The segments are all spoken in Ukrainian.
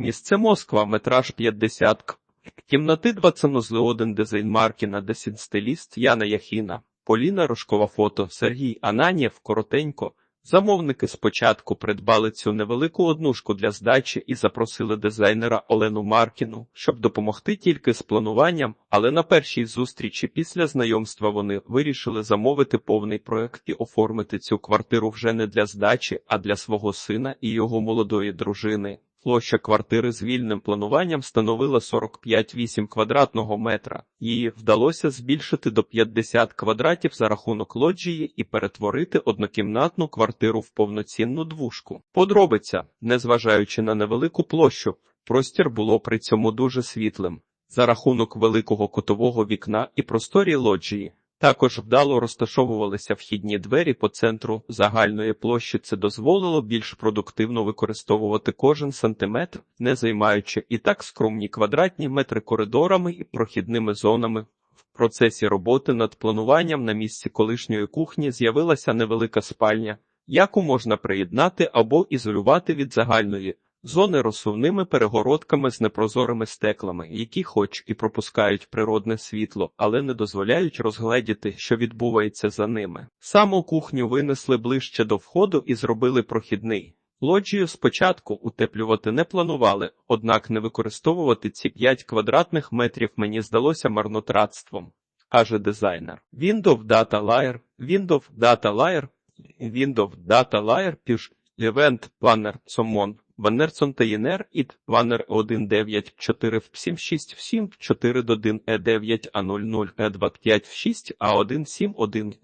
Місце Москва, метраж 50 к. Кімнати 2 санузли 1 дизайн Маркіна, десін стиліст Яна Яхіна, Поліна Рожкова фото, Сергій Ананєв, коротенько. Замовники спочатку придбали цю невелику однушку для здачі і запросили дизайнера Олену Маркіну, щоб допомогти тільки з плануванням, але на першій зустрічі після знайомства вони вирішили замовити повний проект і оформити цю квартиру вже не для здачі, а для свого сина і його молодої дружини. Площа квартири з вільним плануванням становила 45,8 квадратного метра. Її вдалося збільшити до 50 квадратів за рахунок лоджії і перетворити однокімнатну квартиру в повноцінну двушку. Подробиця, незважаючи на невелику площу, простір було при цьому дуже світлим. За рахунок великого котового вікна і просторі лоджії. Також вдало розташовувалися вхідні двері по центру загальної площі. Це дозволило більш продуктивно використовувати кожен сантиметр, не займаючи і так скромні квадратні метри коридорами і прохідними зонами. В процесі роботи над плануванням на місці колишньої кухні з'явилася невелика спальня, яку можна приєднати або ізолювати від загальної. Зони розсувними перегородками з непрозорими стеклами, які хоч і пропускають природне світло, але не дозволяють розгледіти, що відбувається за ними. Саму кухню винесли ближче до входу і зробили прохідний. Лоджію спочатку утеплювати не планували, однак не використовувати ці 5 квадратних метрів мені здалося марнотратством, каже дизайнер. Windows Data Layer, Windows Data Layer, Windows Data Layer, піш, Event Planner, Somon. Ванерсон та ЄНР ІД Ванер 194 в 767 в 4 до 1 Е9 А00 Е25 в 6 А171.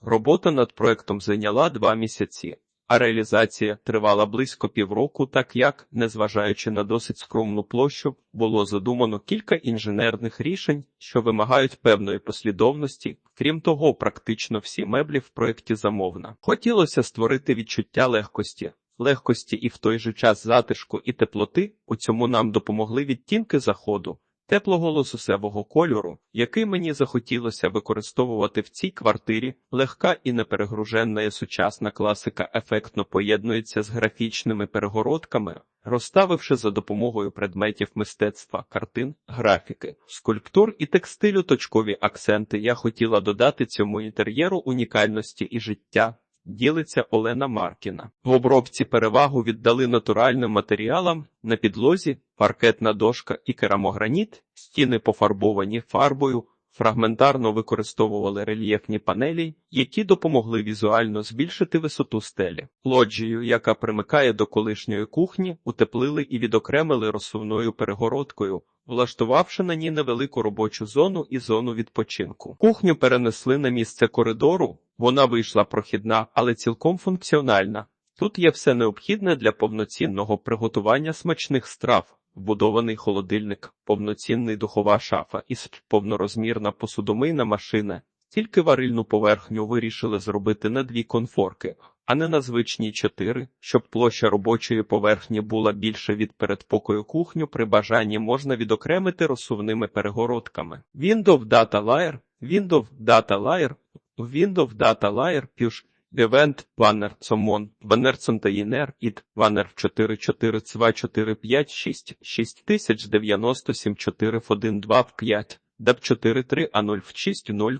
Робота над проектом зайняла два місяці, а реалізація тривала близько півроку, так як, незважаючи на досить скромну площу, було задумано кілька інженерних рішень, що вимагають певної послідовності. Крім того, практично всі меблі в проєкті замовна. Хотілося створити відчуття легкості легкості і в той же час затишку і теплоти, у цьому нам допомогли відтінки заходу, теплого лососевого кольору, який мені захотілося використовувати в цій квартирі, легка і неперегруженна сучасна класика ефектно поєднується з графічними перегородками, розставивши за допомогою предметів мистецтва, картин, графіки, скульптур і текстилю точкові акценти. Я хотіла додати цьому інтер'єру унікальності і життя ділиться Олена Маркіна. В обробці перевагу віддали натуральним матеріалам на підлозі, паркетна дошка і керамограніт, стіни пофарбовані фарбою. Фрагментарно використовували рельєфні панелі, які допомогли візуально збільшити висоту стелі. Лоджію, яка примикає до колишньої кухні, утеплили і відокремили розсувною перегородкою, влаштувавши на ній невелику робочу зону і зону відпочинку. Кухню перенесли на місце коридору, вона вийшла прохідна, але цілком функціональна. Тут є все необхідне для повноцінного приготування смачних страв. Вбудований холодильник, повноцінний духова шафа і повнорозмірна посудомийна машина. Тільки варильну поверхню вирішили зробити на дві конфорки, а не на звичні чотири, щоб площа робочої поверхні була більше від передпокою кухню. При бажанні можна відокремити розсувними перегородками. Windows Data Layer, Windows Data Layer, Windows Data Layer, Push, Event, Banner, Somon, Банерсон та Єнер, ід, Банер 44 цва 456, 6097 4 1 2 5, ДАП 43 А 0 в 6 0.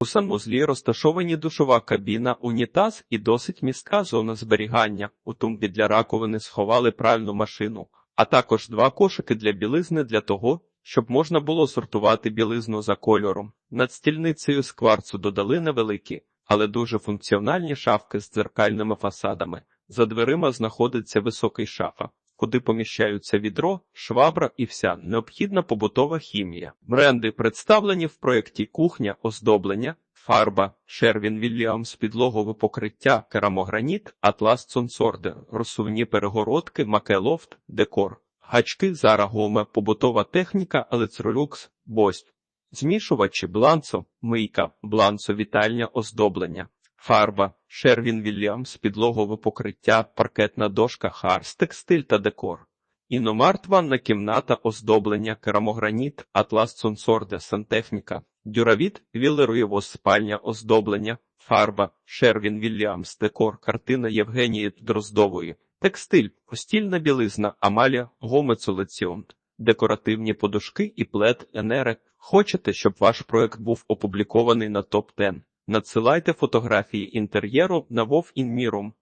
У санузлі розташовані душова кабіна, унітаз і досить містка зона зберігання. У тумбі для раковини сховали пральну машину, а також два кошики для білизни для того, щоб можна було сортувати білизну за кольором. Над стільницею з кварцу додали невеликі, але дуже функціональні шафки з дзеркальними фасадами. За дверима знаходиться високий шафа, куди поміщаються відро, швабра і вся необхідна побутова хімія. Бренди представлені в проєкті кухня, оздоблення, фарба, Шервін Вільямс, підлогове покриття, керамограніт, Атлас Цонсорде, розсувні перегородки, макелофт, декор. Гачки зарагоме, побутова техніка, Елецролюкс, Бость, змішувачі, бланцо, мийка, бланцо, вітальня, оздоблення, фарба, Шервін Вільямс, підлогове покриття, паркетна дошка, харс, текстиль та декор. Іномарт ванна кімната, оздоблення, керамограніт, атлас Цунсорде, сантехніка, дюравіт, віллеруєво спальня, оздоблення, фарба, Шервін Вільямс, декор, картина Євгенії Дроздової. Текстиль, постільна білизна, Амалія, Гомецолеціон, декоративні подушки і плед Енере. Хочете, щоб ваш проект був опублікований на топ 10 Надсилайте фотографії інтер'єру на Вов Інмірум.